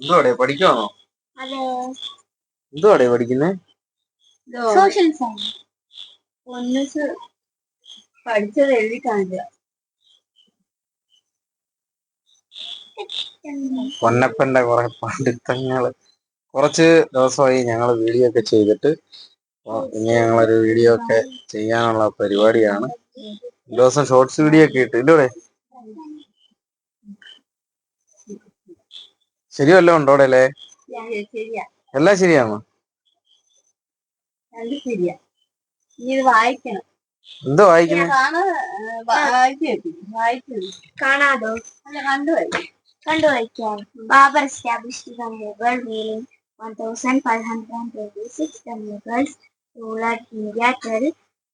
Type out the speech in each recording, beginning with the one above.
എന്തുവാടേ പഠിക്കുവാണോ? ഹലോ എന്തുവാടേ പഠിക്കുന്നേ? Social science ഒന്ന് പഠിച്ചത് എഴുതി കാണില്ല പൊന്നപ്പന്റെ കുറെ പണ്ഡിത്തങ്ങൾ കുറച്ച് ദിവസമായി ഞങ്ങൾ വീഡിയോ ഒക്കെ ചെയ്തിട്ട് ഇനി ഞങ്ങളൊരു വീഡിയോ ഒക്കെ ചെയ്യാനുള്ള പരിപാടിയാണ്. ഒരു ദിവസം ഷോർട്സ് വീഡിയോ ഒക്കെ ഇട്ട് ഇല്ലേ ശരിയല്ലോ അവിടെ അല്ലേ ശരിയാ. എല്ലാം ശരിയാണോ? രണ്ട് ശരിയാ. ഇനി ഇത് വായിക്കണം. എന്തോ വായിക്കുന്നേ? കാണാതോ? അല്ല കണ്ടു കണ്ടു വായിക്കാം. Babur established the Mughal rule in 1526 the Mughals ruled India till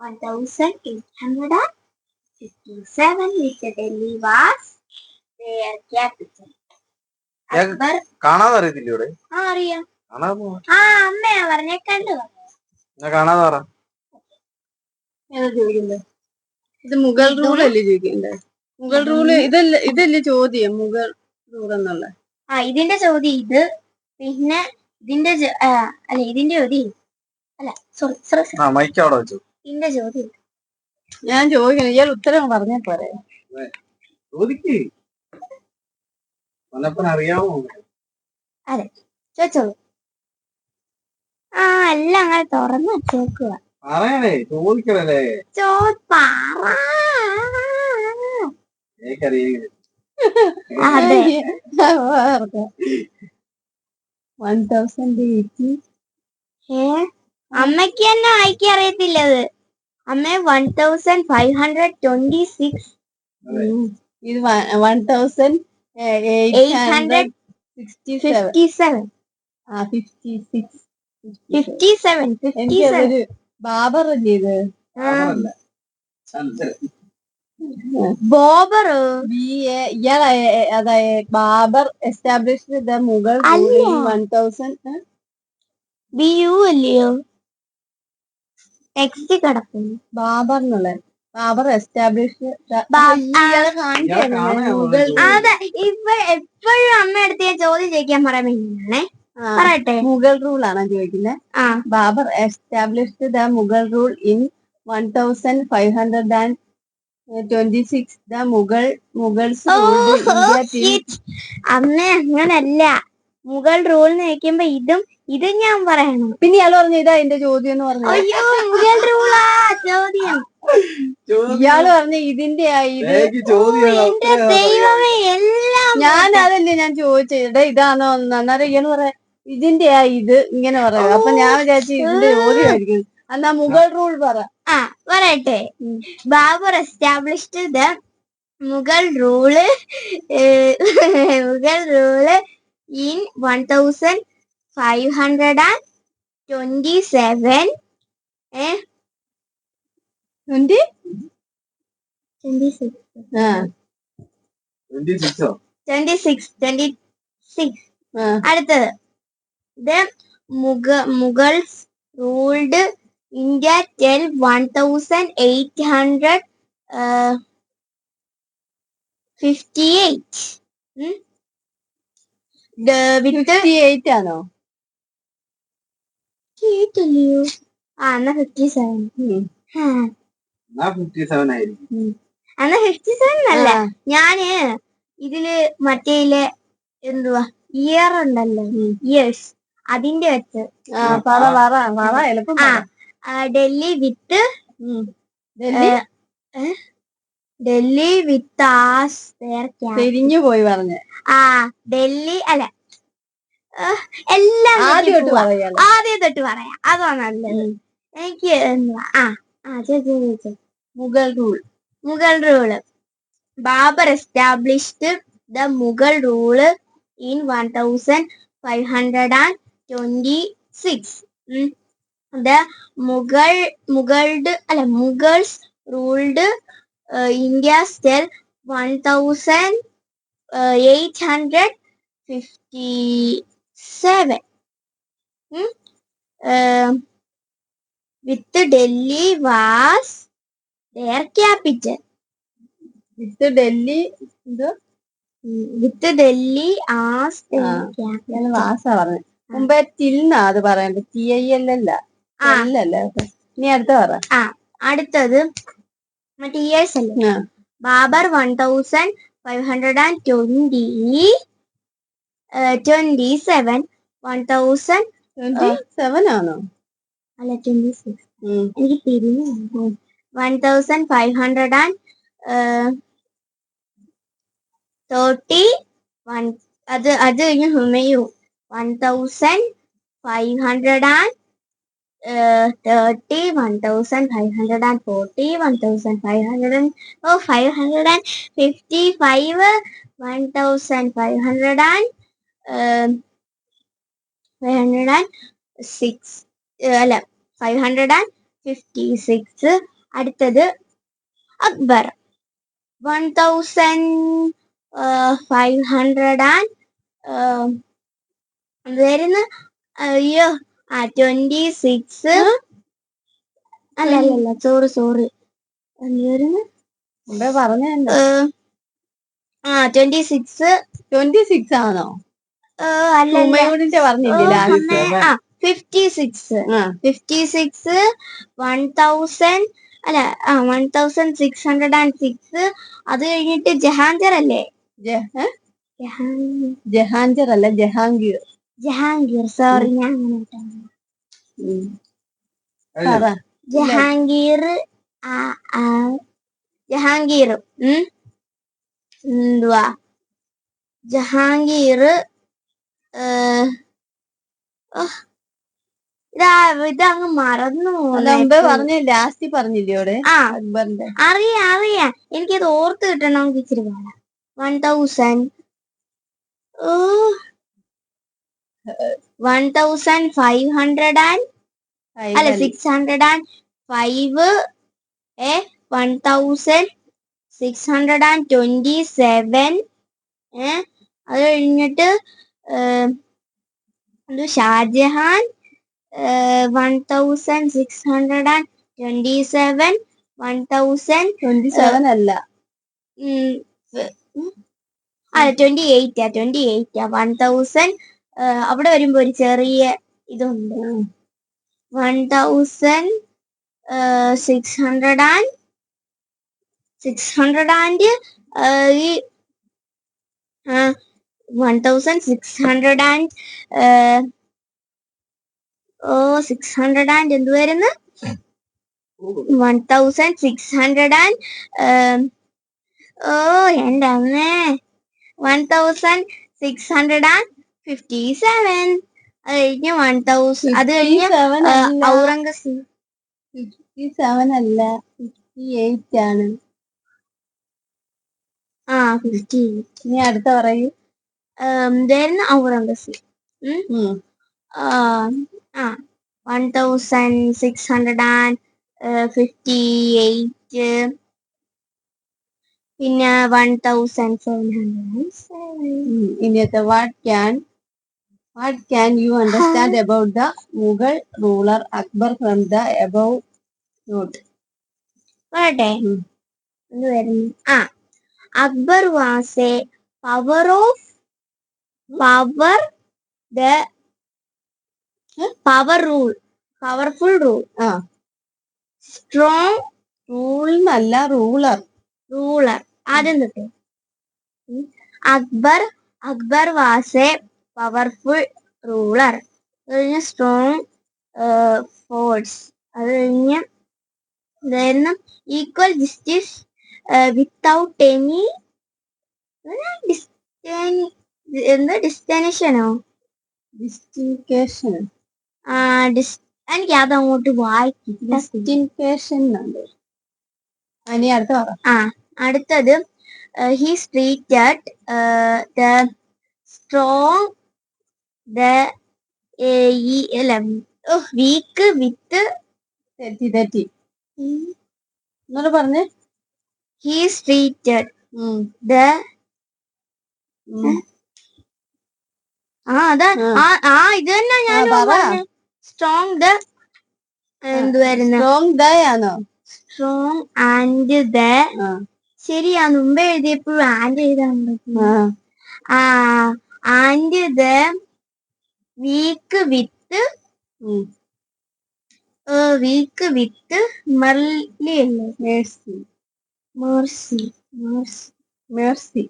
1857 with Delhi was their capital. ഞാൻ- അക്ബർ കാണാതെ അറിയത്തില്ല ഇവിടെ? ആ അറിയാം. കാണാതെ പോ. ആ അമ്മയാ പറഞ്ഞ കണ്ടു. ഞാൻ കാണാതെ പറ. ഇത് മുഗൾ റൂൾ അല്ലേ ചോദിക്കണ്ടേ മുഗൾ റൂൾ ഇതല്ല ഇതല്ലേ ചോദ്യം മുഗൾ റൂൾ എന്നുള്ള. ആ ഇതിന്റെ ചോദ്യം ഇത് പിന്നെ ഇതിന്റെ ചോ- ആ, അല്ല ഇതിന്റെ ചോദ്യം ഇത്. അല്ല സോറി സോറി ആ മൈക്ക് അവിടെ വെച്ചു. ഇതിന്റെ ചോദ്യം ഇത്. ഞാൻ ചോദിക്കണം ഇയാൾ ഉത്തരം പറഞ്ഞാ പോരെ. ചോദിക്ക്. അറിയാമോ ചോദിച്ചോളൂ. ആ അല്ല അങ്ങനെ തുറന്ന് ചോക്കുക പറയണേ ചോദിക്കണല്ലേ? ചോ പറ. അതെ. വൺ തൗസൻഡ് എയ്റ്റി ഏ? അമ്മയ്ക്ക് തന്നെ വായിക്കാൻ അറിയത്തില്ലത്. അമ്മ one thousand five hundred twenty six ഇത് വൺ തൗസൻഡ് സെവൻ ഒരു ബാബർ ഇയാൾ അതായത് Babur establish the Mughal one thousand B U അല്ലയോ? ടെക്സ്റ്റ് കിടക്കുന്നു. ബാബർ എന്നുള്ള ബാബർ എസ്റ്റാബ്ലിഷ് മുഗൾ. അതെ ഇപ്പൊ എപ്പോഴും അമ്മ അടുത്ത് ഞാൻ ചോദ്യം ചോദിക്കാൻ പറയാൻ വേണ്ടിയാണ് പറയട്ടെ. മുഗൾ റൂൾ ആണ് ചോദിക്കുന്നത് ആ. Babur established the Mughal rule in one thousand five hundred and twenty six the Mughal Mughals shit. അമ്മ അങ്ങനല്ല. മുഗൾ റൂൾ എന്ന് വെക്കുമ്പോ ഇതും ഇതും ഞാൻ പറയണം. പിന്നെ ഇയാൾ പറഞ്ഞു ഇതാ എന്റെ ചോദ്യം എന്ന് പറഞ്ഞു. അയ്യോ മുഗൾ റൂളാ ചോദ്യം. ഇയാൾ പറഞ്ഞ ഇതിന്റെ ഞാനതല്ലേ ഞാൻ അതല്ലേ ഞാൻ ചോദിച്ചത് ഇതാ ഇതാണോ? അന്നേരം ഇയാൾ പറയാ ഇതിന്റെ ആ ഇത് ഇങ്ങനെ പറയാം അപ്പൊ ഞാൻ വിചാരിച്ചു ഇതിന്റെ ചോദ്യമായിരിക്കും എന്നാ മുഗൾ റൂൾ പറ. ആ പറയട്ടെ. Babur established the Mughal rule Mughal rule in one thousand five hundred and twenty seven twenty twenty twenty സിക്സോ twenty six അടുത്തത്. The muga Mughals ruled India till one thousand eight hundred fifty eight ആണോ? ആ എന്നാ fifty seven fifty seven ആയിരിക്കും. എന്നാ fifty seven അല്ല ഞാൻ ഇതിൽ മറ്റേ എന്തുവാ? ഇയർ ഉണ്ടല്ലോ. ഇയേഴ്സ് അതിന്റെ വെച്ച്. Delhi with. Delhi? With as തിരിഞ്ഞു പോയി പറഞ്ഞ. ആ ഡൽഹി അല്ല. എല്ലാം ആദ്യം തൊട്ട് പറയാം. അതാ നല്ലത്. എനിക്ക് എന്തുവാ? ആ. ആ ചേച്ചി ചേച്ചി Mughal rule Mughal rule Babur established the Mughal rule in one thousand five hundred and twenty six the Mughal Mughals with Delhi was their capital with Delhi എന്തോ? വിത്ത് ഡൽഹി ആസ് ആ. ഞാൻ വാസ പറഞ്ഞു. മുമ്പേ തിന്നാ അത് പറയണ്ട? ടി ഐ എൽ അല്ല ആ. അല്ലല്ല ഇനി അടുത്ത പറ. അടുത്തത് ടി ഇയേഴ്സ് അല്ലേ? ആ. Babur one thousand five hundred and twenty twenty seven one thousand twenty seven ആണോ? അല്ല ട്വന്റി സിക്സ് എനിക്ക് തിരിഞ്ഞു one thousand five hundred and thirty one അത് അത് കഴിഞ്ഞ് Humayun one thousand five hundred and thirty one thousand five hundred and forty one thousand five hundred and oh five hundred and fifty five one thousand five hundred and five hundred and six അല്ല five hundred and fifty six അടുത്തത് Akbar. One thousand five hundred and വരുന്ന അയ്യോ ആ twenty six അല്ല അല്ല അല്ല sorry sorry പറഞ്ഞു ആ ട്വന്റി സിക്സ് ട്വന്റി സിക്സ് ആണോ? അല്ല പറഞ്ഞില്ലേ fifty six fifty six one thousand അല്ല ആ one thousand six hundred and six അത് കഴിഞ്ഞിട്ട് ജഹാംഗീർ അല്ലേ? ജഹാംഗീർ. ജഹാംഗീർ അല്ല ജഹാംഗീർ. ജഹാംഗീർ സോറി ഞാൻ ജഹാംഗീർ ആ, ആ, ജഹാംഗീർ. എന്തുവാ? ജഹാംഗീർ ഏഹ്, ഇതങ്ങ് മറന്നു മുമ്പേ. പറഞ്ഞ ലാസ്റ്റ് പറഞ്ഞില്ലേ അവിടെ? ആ. അക്ബറിന്റെ അറിയാം അറിയാം. എനിക്കത് ഓർത്ത് കിട്ടണമെങ്കിൽ ഇച്ചിരി പാടാ. One thousand one thousand five hundred and അല്ല സിക്സ് ഹൺഡ്രഡ് ആൻഡ് ഫൈവ് ഏ? One thousand six hundred and twenty seven ഏ? അത് കഴിഞ്ഞിട്ട് Shah Jahan one thousand six hundred and twenty seven one thousand twenty seven അല്ല. അല്ല twenty എയ്റ്റാ twenty എയ്റ്റാ one thousand അവിടെ വരുമ്പോ ഒരു ചെറിയ ഇതുണ്ട്. One thousand six hundred and six hundred and ഈ one thousand six hundred and oh six hundred and എന്ത് വരുന്നു? One thousand six hundred and ഓ എന്റെ അമ്മേ. One thousand six hundred and fifty seven അത് കഴിഞ്ഞ് വൺ തൗസൻഡ് അത് കഴിഞ്ഞ് Aurangzeb. Fifty seven അല്ല. ഫിഫ്റ്റി എയ്റ്റ് ആണ്. ആ ഫിഫ്റ്റി ഇനി അടുത്ത പറയൂ. വരുന്ന ഔറംഗസീബ്. ആ, one thousand six hundred and fifty eight പിന്നെ one thousand seven hundred. ഇനിയത്തെ what can what can you understand about the Mughal ruler Akbar from the above note um. വരുന്നു. ആ Akbar was a power of power the power rule powerful rule ആ. Strong rule എന്നല്ല ruler ruler ആദ്യം തൊട്ട് Akbar. Akbar was a powerful ruler കഴിഞ്ഞ് strong force അത് കഴിഞ്ഞ് ഇതായിരുന്നു ഈക്വൽ ജസ്റ്റിസ് വിത്തൗട്ട് എനി എന്താ? ഡിസ്റ്റനേഷനോ ഡിസ്റ്റിൻകേഷൻ എനിക്ക് വായിക്കില്ല ഇനി അടുത്ത പറ ആ അടുത്തത് he treated the strong the അല്ല വീക്ക് വിത്ത് തെറ്റി തെറ്റി എന്നോട് പറഞ്ഞേ ഹി ട്രീറ്റഡ്. ദ. ആ അതാ ആ. ഇത് തന്നെ ഞാൻ. സ്ട്രോങ് ദ എന്തുവായിരുന്നു സ്ട്രോങ് ദ ആണോ? സ്ട്രോങ് ആൻഡ് ദ ശരിയാ മുമ്പ് എഴുതിയപ്പോഴും ആൻഡ് എഴുതാൻ പറ്റും and the weak with. Weak with Merly അല്ലേ? Mercy mercy mercy mercy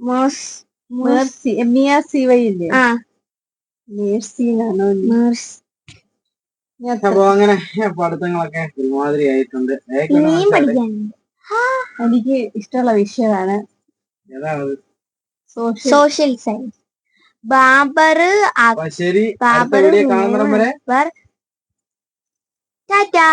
Merz mercy M E R C Y ഇല്ലേ? ആ. മേഴ്സി എന്നാണോ? മേഴ്സ് അപ്പൊ അങ്ങനെ പഠിത്തങ്ങളൊക്കെ ഒരുമാതിരി ആയിട്ടുണ്ട് എനിക്ക് ഇഷ്ടമുള്ള വിഷയമാണ്. സോഷ്യൽ. സയൻസ്. ബാബർ ബാബർ വരെ ടാറ്റാ.